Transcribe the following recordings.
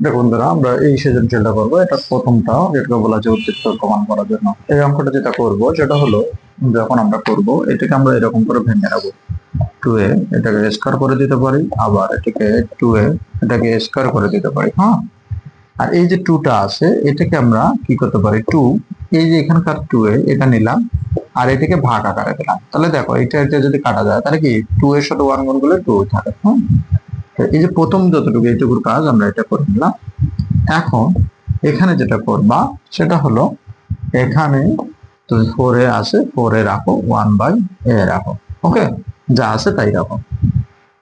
দেখো বন্ধুরা, আমরা এই সৃজনশীলটা করব। এটা প্রথমটা, যেটাকে বলা যায় অতিরিক্ত প্রমাণ করার জন্য। এই অঙ্কটা যেটা করব, সেটা হলো যখন আমরা করব, এটাকে আমরা এরকম করে ভেঙে নেব। টু এ এটাকে স্কোয়ার করে দিতে পারি, আবার এটাকে টু এ এটাকে স্কোয়ার করে দিতে পারি হ্যাঁ? আর এই যে টুটা আছে, এটাকে আমরা কি করতে পারি? টু এই যে এখানকার টু এ এটা নিলাম, আর এটাকে ভাগ আকারে দিলাম। তাহলে দেখো, এটা এটা যদি কাটা যায়, তাহলে কি টু এর সাথে ওয়ান গুণ করলে টু থাকে হ্যাঁ? এই যে প্রথম যতটুকু এইটুকুর কাজ আমরা এটা করে নিলাম। এখন এখানে যেটা করবা, সেটা হলো এখানে তুমি ফোর আছে ফোর এ রাখো ওয়ান বাই এ রাখো। ওকে যা আছে তাই রাখো।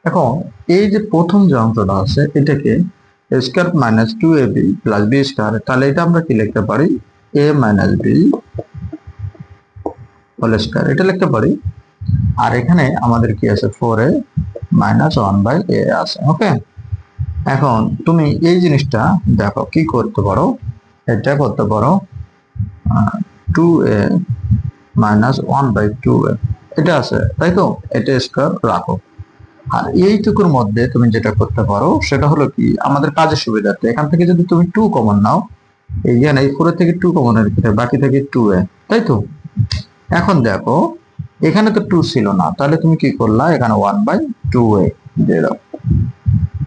এখন এই যে প্রথম যে অংশটা আছে, এটাকে square minus two a b plus b square তাহলে এটা আমরা কি লিখতে পারি? A minus b whole square এটা লিখতে পারি। আর এখানে আমাদের কি আছে? Four a minus one by a আছে ওকে এখন তুমি এই জিনিসটা দেখো, কি করতে পারো? এটা করতে পারো two a minus one by two a এটা আছে, তাই তো? এটা স্কোয়ার রাখো। আর এইটুকুর মধ্যে তুমি যেটা করতে পারো, সেটা হলো কি, আমাদের কাজের সুবিধার্থে, এখান থেকে যদি তুমি টু কমন নাও, এই যে এই ফোরের থেকে টু কমন বাকি থেকে টু এ তাই তো? এখন দেখো এখানে তো টু ছিল না। তাহলে তুমি কি করলা? এখানে ওয়ান বাই টু এ দিয়ে দাও।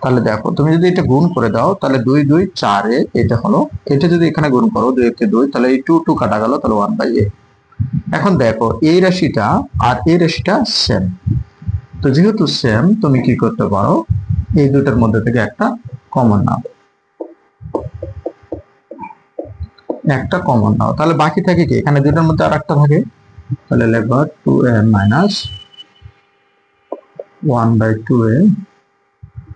তাহলে দেখো, তুমি যদি এটা গুণ করে দাও, তাহলে দুই দুই, চার এটা হলো, এটা যদি এখানে গুণ করো, দুই একে দুই, তাহলে এই টু টু কাটা গেল, তাহলে ওয়ান বাই এ। এখন দেখো, এই রাশিটা আর এই রাশিটা সেম তো যেহেতু সেম তুমি কি করতে পারো, এই দুটার মধ্যে থেকে একটা কমন নাও। একটা কমন নাও। তাহলে বাকি থাকে কি? এখানে দুটার মধ্যে আর একটা থাকে। তাহলে লিখবা two a minus one by two a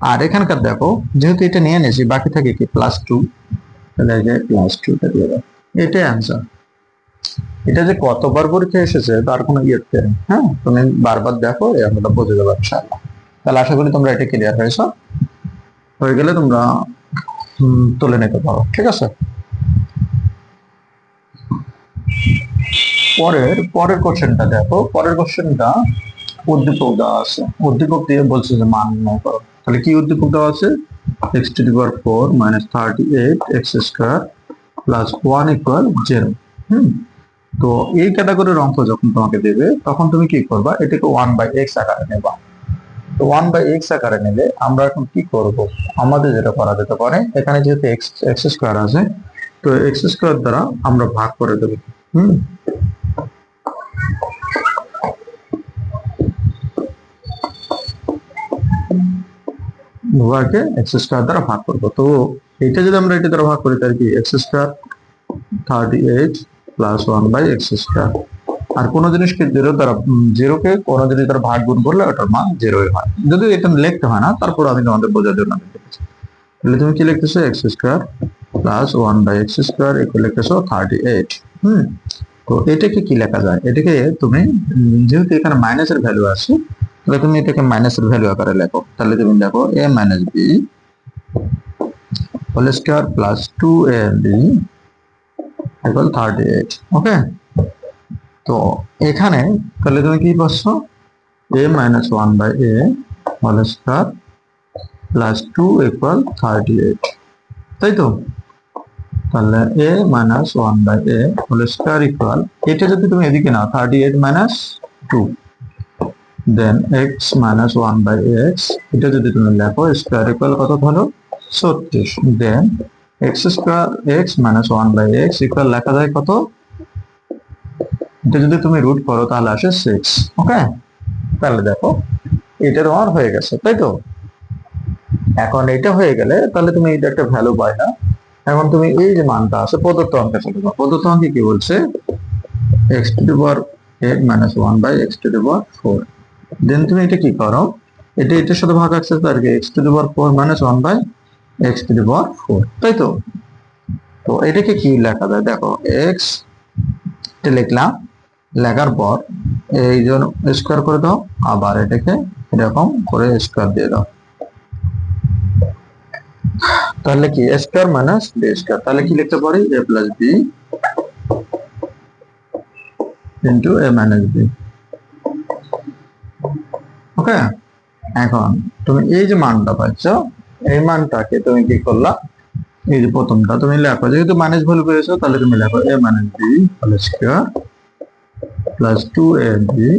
আর এখানকার দেখো, যেহেতু এটা নিয়ে নিয়েছি, বাকি থাকে কি? প্লাস টু তাহলে যে প্লাস টুটা দিয়ে দাও। এটাই অ্যান্সার এটা যে কতবার পরীক্ষা এসেছে, তার কোনো ইয়ে হ্যাঁ? তুমি বারবার দেখো, এই অঙ্কটা বুঝে যাবে ইনশাআল্লাহ। তাহলে আশা করি তোমরা এটা ক্লিয়ার হয়েছো। হয়ে গেলে তোমরা তুলে নিতে পারো, ঠিক আছে? পরের পরের কোশ্চেনটা দেখো। পরের কোশ্চেনটা উদ্দীপক দেওয়া আছে। উদ্দীপক দিয়ে বলছে যে মান নির্ণয় করো। তাহলে কি উদ্দীপক দেওয়া আছে? X to the power four minus thirty eight x square plus one equal zero hmm? তো এই ক্যাটাগরির অঙ্ক যখন তোমাকে দেবে, তখন তুমি কি করবা? এটাকে ওয়ান বাই এক্স আকারে নেবা। তো ওয়ান বাই এক্স আকারে নিলে আমরা এখন কি করব? আমাদের যেটা করা যেতে পারে, এখানে যেহেতু এক্স এক্স স্কোয়ার আছে, তো এক্স স্কোয়ার দ্বারা আমরা ভাগ করে দেবো। হুম? উভয়কে এক্স স্কোয়ার দ্বারা ভাগ করব। তো এটা যদি আমরা এটা দ্বারা ভাগ করি, তাহলে কি x square thirty eight plus one by x square আর কোনো জিনিসকে জিরো দ্বারা জিরো কে কোনো জিনিস দ্বারা ভাগ গুণ করলে, ওটার মান জিরোই হয়। যদি এটা লিখতে হয় না, তারপর আমি তোমাদের বোঝার জন্য লিখেছি। তাহলে তুমি কি লিখতেছো? X square plus one by x square equal লিখতেছো thirty eight hmm? তো এটাকে কি লেখা যায়? এটাকে তুমি যেহেতু এখানে মাইনাসের ভ্যালু আছে তাহলে তুমি এটাকে মাইনাসের ভ্যালু আকারে লেখো। তাহলে তুমি দেখো a minus b whole square plus two a b thirty eight okay তো এখানে তাহলে তুমি কি পাচ্ছ a minus one by a whole square plus two equal thirty eight তাই তো? তাহলে a minus one by a whole square equal এটা যদি তুমি এদিকে নাও thirty eight minus two then x minus one by x এটা যদি তুমি লেখো স্কোয়ার ইকুয়াল কত হলো ছত্রিশ। Then x square x minus one by x equal লেখা যায় কত? এটা যদি তুমি রুট করো, তাহলে আসে সিক্স ওকে তাহলে দেখো, এটা তোমার হয়ে গেছে, তাই তো? এখন এটা হয়ে গেলে তাহলে তুমি এটা একটা ভ্যালু পাই না। এখন তুমি এই যে মানটা আছে, প্রদত্ত অঙ্কে চলে যাও। প্রদত্ত অঙ্কে কি বলছে? X to the power eight minus one by x to the power four then তুমি এটা কি করো? এটা, এটার সাথে ভাগ আছে তার কি x to the power four minus one by x to the power four তাই তো? তো এটাকে কি লেখা যায়? দেখো এক্স এটা লিখলাম, লেখার পর এই জন্য স্কোয়ার করে দাও, আবার এটাকে এরকম করে স্কোয়ার দিয়ে দাও। তাহলে কি? স্কোয়ার মাইনাস বি স্কোয়ার তাহলে কি লিখতে পারি? A plus b into a minus b okay? এখন তুমি এই যে মানটা পাচ্ছ, এই মানটাকে তুমি কি করলা? এই যে প্রথমটা তুমি লেখো, যেহেতু মাইনাস ভ্যালু পেয়েছ তাহলে তুমি লেখো a minus b whole square plus two a b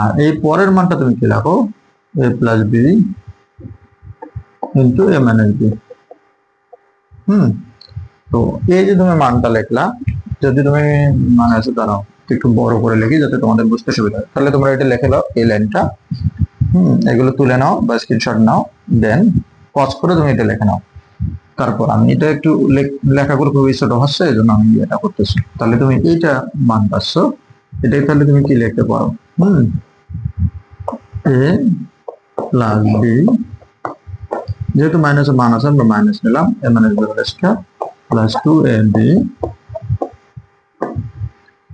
আর এই পরের মানটা তুমি কি লেখো? A plus b into a minus b hmm? তো এই যে তুমি মানটা লিখলা, যদি তুমি মানে দাঁড়াও। একটু বড় করে লিখি যাতে তোমাদের বুঝতে সুবিধা হয়। তাহলে তোমরা এটা লিখে নাও, এই লাইনটা হুম, এগুলো তুলে নাও বা স্ক্রিনশট নাও দেন পজ করে তুমি এটা লিখে নাও। তারপর আমি এটা একটু লেখ- লেখাগুলো খুবই ছোট হচ্ছে, এই জন্য আমি এটা করতেছি। তাহলে তুমি এইটা মান পাচ্ছ। এটাই তাহলে তুমি কি লিখতে পারো? হুম এ প্লাস বি যেহেতু মাইনাস মান আছে, আমরা মাইনাস নিলাম a minus plus two a b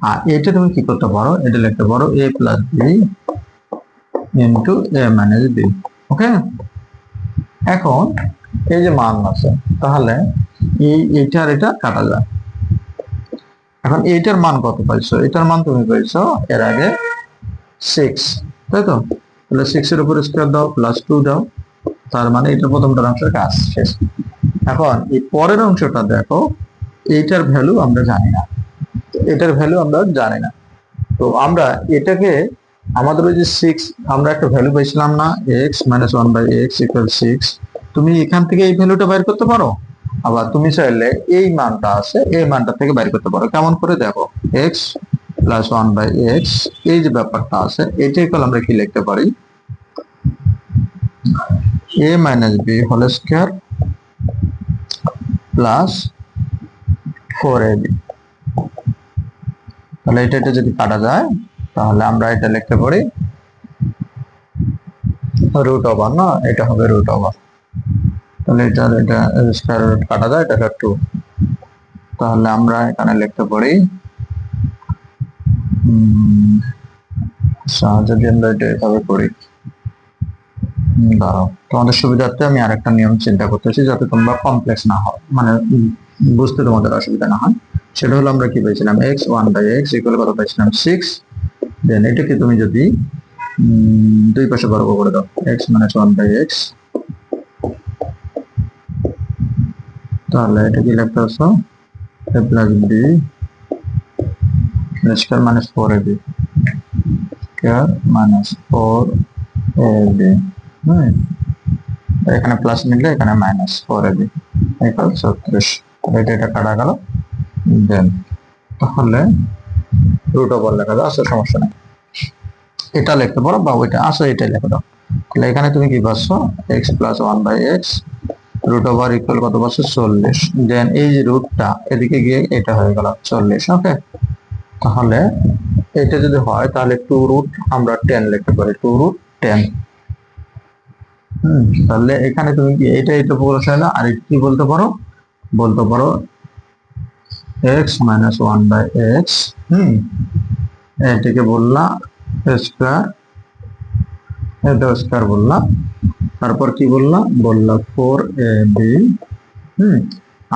আর এটা তুমি কি করতে পারো? এটা লিখতে পারো a plus b into a minus b okay এখন এই যে মান আছে, তাহলে এই এইটা আর এটা কাটা যায়। এখন এইটার মান কত পাইছো? এটার মান তুমি পাইছো এর আগে সিক্স তাই তো? তাহলে সিক্স এর উপর স্কোয়ার দাও প্লাস টু দাও, তার মানে এটা প্রথমটার অংশের কাজ শেষ। এখন এই পরের অংশটা দেখো, এইটার ভ্যালু আমরা জানি না। এটার ভ্যালু আমরা জানি না। তো আমরা এটাকে, আমাদের ওই যে সিক্স আমরা একটা ভ্যালু পেয়েছিলাম না x minus one by x equal six তুমি এখান থেকে এই ভ্যালুটা বাইর করতে পারো? আবার তুমি চাইলে এই মানটা আছে, এই মানটা থেকে বাইর করতে পারো। কেমন করে দেখো? X plus one by x এই যে ব্যাপারটা আছে এটাই কল আমরা কি লিখতে পারি? A minus b whole square plus four a b তাহলে এটা এটা যদি কাটা যায়, তাহলে আমরা এটা লিখতে পারি রুট ওভার না? এটা হবে রুট ওভার তাহলে এটা এটা স্কয়ার রুট কাটা যায়, এটা টু তাহলে আমরা এখানে লিখতে পারি যদি আমরা এটা এভাবে করি। দাঁড়াও। তোমাদের সুবিধার্থে আমি আরেকটা নিয়ম চিন্তা করতেছি, যাতে তোমরা কমপ্লেক্স না হয় মানে বুঝতে তোমাদের অসুবিধা না হয়। সেটা হলো আমরা কি পেয়েছিলাম? X one by x equal কত পাইছিলাম সিক্স দেন এটাকে তুমি যদি দুই পাশে বর্গ করে দাও। X minus one by x তাহলে এটা কি লিখতে পারছ a plus b square minus four a b square minus four a b এখানে প্লাস নিলে এখানে মাইনাস ফোর এ বি ছত্রিশ। এটা এটা কাটা গেল। দেন। তাহলে রুট ওভার লেখা দাও আসলে সমস্যা নেই। এটা লিখতে পারো বা ওইটা, আসো এটাই লিখে দাও। তাহলে এখানে তুমি কি পাচ্ছ? X plus one by x root over equal কত পাচ্ছ? চল্লিশ। দেন এই যে রুটটা এদিকে গিয়ে এটা হয়ে গেল চল্লিশ ওকে তাহলে এটা যদি হয়, তাহলে টু রুট আমরা টেন লিখতে পারি টু রুট টেন তাহলে এখানে তুমি কি এটা এটা বলছো না আর কি বলতে পারো বলতে পারো x minus one by x, hmm, এটাকে বললাম স্কোয়ার, এটা স্কোয়ার বললাম তারপর কি বললাম বললাম ফোর এ বি, হুম,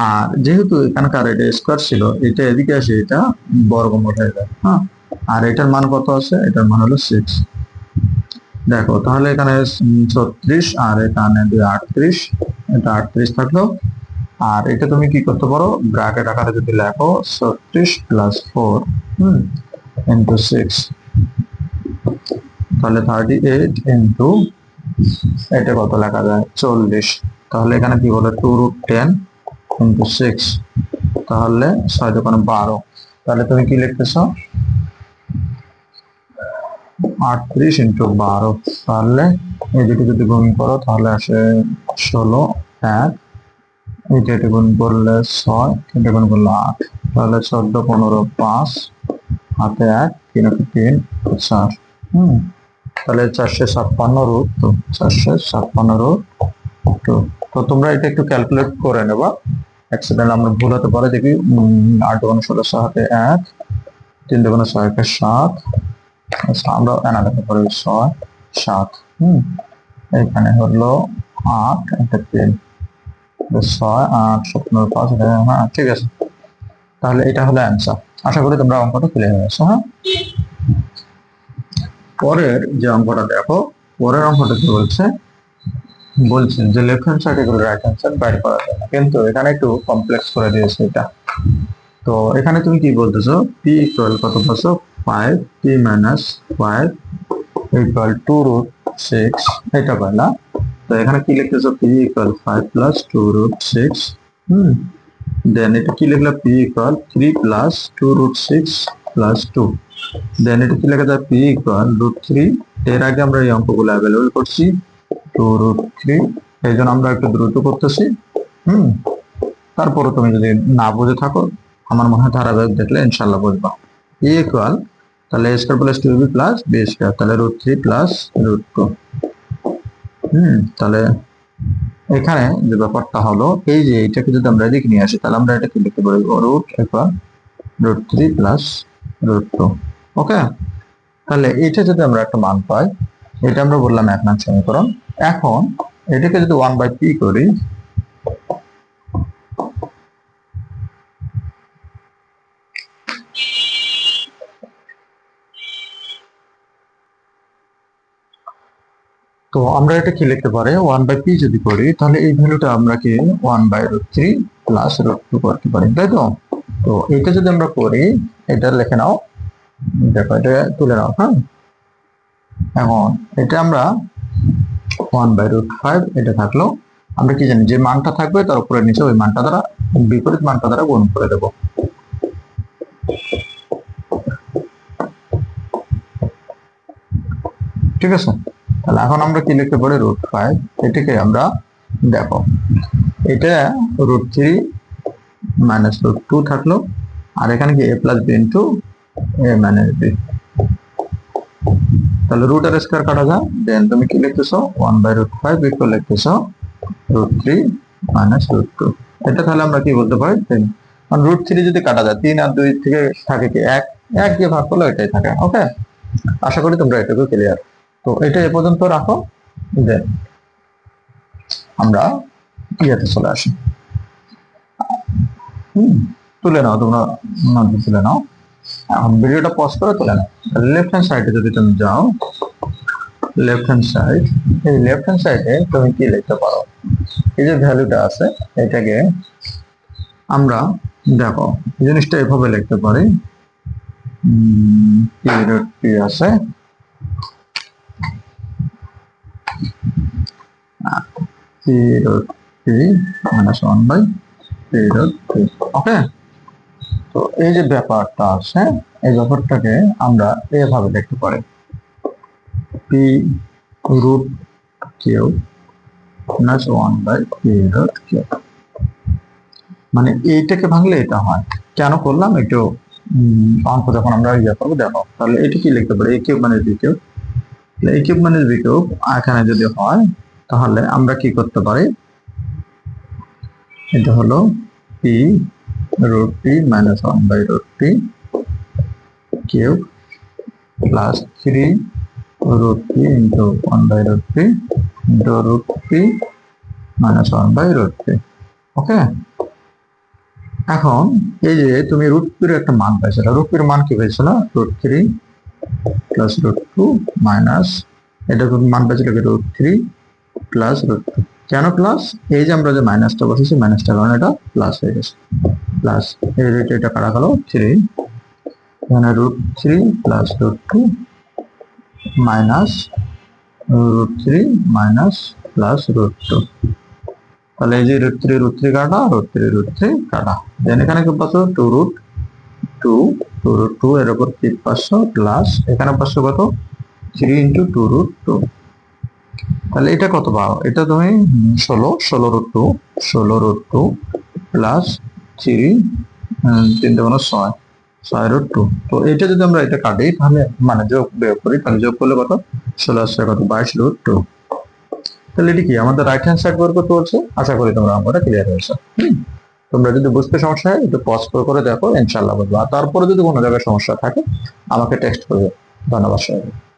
আর যেহেতু এখানকার এটা স্কোয়ার ছিল, এটা এদিকে আসে, এটা বর্গমূল হয়ে যায় হ্যাঁ আর এটার মান কত আছে? এটার মান হলো সিক্স দেখো, তাহলে এখানে ছত্রিশ আর এখানে দুই আটত্রিশ, এটা আটত্রিশ থাকল। আর এটা তুমি কি করতে পারো? ব্র্যাকেট আকারে যদি লেখো, ছত্রিশ plus four hmm into six তাহলে থার্টি এইট ইন্টু এটা কত লেখা যায়? চল্লিশ। তাহলে এখানে কি বলে? Two root ten into six তাহলে ছয় দোকানে বারো। তাহলে তুমি কি লিখতেছ? আটত্রিশ ইন্টু বারো। তাহলে এই দুটো যদি গুণ করো, তাহলে আসে ষোলো, এক এটা এটা গুণ করলে ছয় এটা গুণ করলে আট। তাহলে চোদ্দ পনেরো পাঁচ হাতে এক তিন তিন চার। হুম তাহলে চারশো ছাপ্পান্ন রুট তো চারশো ছাপ্পান্ন রুট তো তো তোমরা এটা একটু ক্যালকুলেট করে নেবা। অ্যাক্সিডেন্ট আমরা ভুল হতে পারে দেখি আট দুগুণ ষোলোশো হাতে এক তিন দুগুণ ছয় একে সাত। আচ্ছা, আমরা এনা দেখতে পারি ছয় সাত। হুম এখানে হলো আট একটা তিন। ছয়, আট সপ্তাহ পাঁচ হ্যাঁ ঠিক আছে। তাহলে এটা হলো অ্যান্সার আশা করি তোমরা অঙ্কটা ক্লিয়ার হয়ে গেছো হ্যাঁ? পরের যে অঙ্কটা দেখো, পরের অঙ্কটা কি বলছে? বলছি যে লেফট হ্যান্ড সাইড এগুলো রাইট হ্যান্ড সাইড বাইর করা যায় না। কিন্তু এখানে একটু কমপ্লেক্স করে দিয়েছে এটা। তো এখানে তুমি কি বলতেছো? পি ইকুয়াল কত পাচ্ছো? Five p minus five equal two root six এটা পাইলা। তো এখানে কি লিখতেছো? P equal five plus two root six hmm. Then এটা কি লিখলা p equal three plus two root six plus two then এটা কি লেখা যায়? পি ইকুয়াল রুট থ্রি এর আগে আমরা এই অঙ্কগুলো অ্যাভেলেবল করছি। টু রুট থ্রি এই জন্য আমরা একটু দ্রুত করতেছি, হুম। তারপরে তুমি যদি না বুঝে থাকো, আমার মনে হয় ধারাবাহিক দেখলে ইনশাল্লাহ বুঝবা। ই ইকুয়াল তাহলে a square plus two b plus b square তাহলে root three plus root two hmm, তাহলে এখানে যে ব্যাপারটা হলো, এই যে এটাকে যদি আমরা এদিকে নিয়ে আসি, তাহলে আমরা এটাকে লিখতে পারি root equal root three plus root two okay তাহলে এটা যদি আমরা একটা মান পাই, এটা আমরা বললাম এক নং সমীকরণ। এখন এটাকে যদি ওয়ান বাই পি করি তো আমরা এটা কি লিখতে পারি? ওয়ান বাই পি যদি করি, তাহলে এই ভ্যালুটা আমরা কি one by root three plus root two করতে পারি, তাই তো? তো এটা যদি আমরা করি, এটা লিখে নাও। দেখো, এটা তুলে নাও হ্যাঁ? এখন এটা আমরা ওয়ান বাই রুট ফাইভ এটা থাকল। আমরা কি জানি, যে মানটা থাকবে, তার উপরে নিচে ওই মানটা দ্বারা, বিপরীত মানটা দ্বারা গুণ করে দেবো। ঠিক আছে? তাহলে এখন আমরা কি লিখতে পারি? রুট ফাইভ এটাকে আমরা দেখো। এটা root three minus root two থাকল, আর এখানে কি a plus b into a minus b তাহলে রুট আর স্কোয়ার কাটা যায় দেন তুমি কি লিখতেছো? One by root five equal লিখতেছো root three minus root two এটা তাহলে আমরা কি বলতে পারি? তিন। কারণ রুট থ্রি যদি কাটা যায়, তিন আর দুই থেকে থাকে কি এক? এক দিয়ে ভাগ করলে এটাই থাকে। ওকে আশা করি তোমরা এটুকু ক্লিয়ার তো এটা এ পর্যন্ত রাখো দেন আমরা ইয়েতে চলে আসি। তুলে নাও তোমরা তুলে নাও। এখন ভিডিওটা পজ করে তুলে নাও। লেফট হ্যান্ড সাইডে যদি তুমি যাও লেফট হ্যান্ড সাইড এই লেফট হ্যান্ড সাইডে তুমি কি লিখতে পারো? এই যে ভ্যালুটা আছে, এটাকে আমরা দেখো জিনিসটা এভাবে লিখতে পারি। কি আছে? থ্রি রুট থ্রি ওকে তো এই যে ব্যাপারটা আছে, এই ব্যাপারটাকে আমরা এভাবে পারি। মানে এইটাকে ভাঙলে এটা হয়। কেন করলাম? একটু অঙ্ক যখন আমরা ইয়ে করব, দেখো, তাহলে এটা কি লিখতে পারি? এ কিউব মানে বি কিউব এ কিউব মানে বি কিউব এখানে যদি হয় তাহলে আমরা কি করতে পারি? এটা হলো p root t minus one by root t cube plus three root t into one by root t into root p minus one by root t okay এখন এই যে তুমি রুট পির একটা মান পাইছিল রুট পির মান কি পেয়েছিল root three plus root two minus এটা তুমি মান পাইছিল কি root three plus root two কেন প্লাস এই যে আমরা যে মাইনাসটা বসেছি মাইনাসটা কারণে এটা প্লাস হয়ে গেছে। প্লাস এই রেট এটা কাটা গেল থ্রি এখানে root three plus root two minus root three minus plus root two তাহলে এই যে রুট থ্রি রুট থ্রি কাটা রুট থ্রি রুট থ্রি কাটা। দেন এখানে কি পাচ্ছ? Two root two two root two এর উপর কি পাঁচশো প্লাস এখানে পাঁচশো কত? Three into two root two তাহলে এটা কত পাও এটা তুমি ষোলো ষোলো রুট টু ষোলো রুট টু প্লাস থ্রি তিন দেবো ছয় ছয় রুট টু তো এটা যদি আমরা এটা কাটি, তাহলে মানে যোগ, বিয়োগ করি, তাহলে যোগ করলে কত? ষোলো আসছে কত? বাইশ রুট টু তাহলে এটি কি? আমাদের রাইট হ্যান্ড সাইড বের করতে বলছে? আশা করি তোমরা অঙ্কটা ক্লিয়ার হয়েছে তোমরা যদি বুঝতে সমস্যা হয়, একটু পজ করে করে দেখো ইনশাল্লাহ বুঝব। আর তারপরে যদি কোনো জায়গায় সমস্যা থাকে, আমাকে টেক্সট করবে। ধন্যবাদ সবাই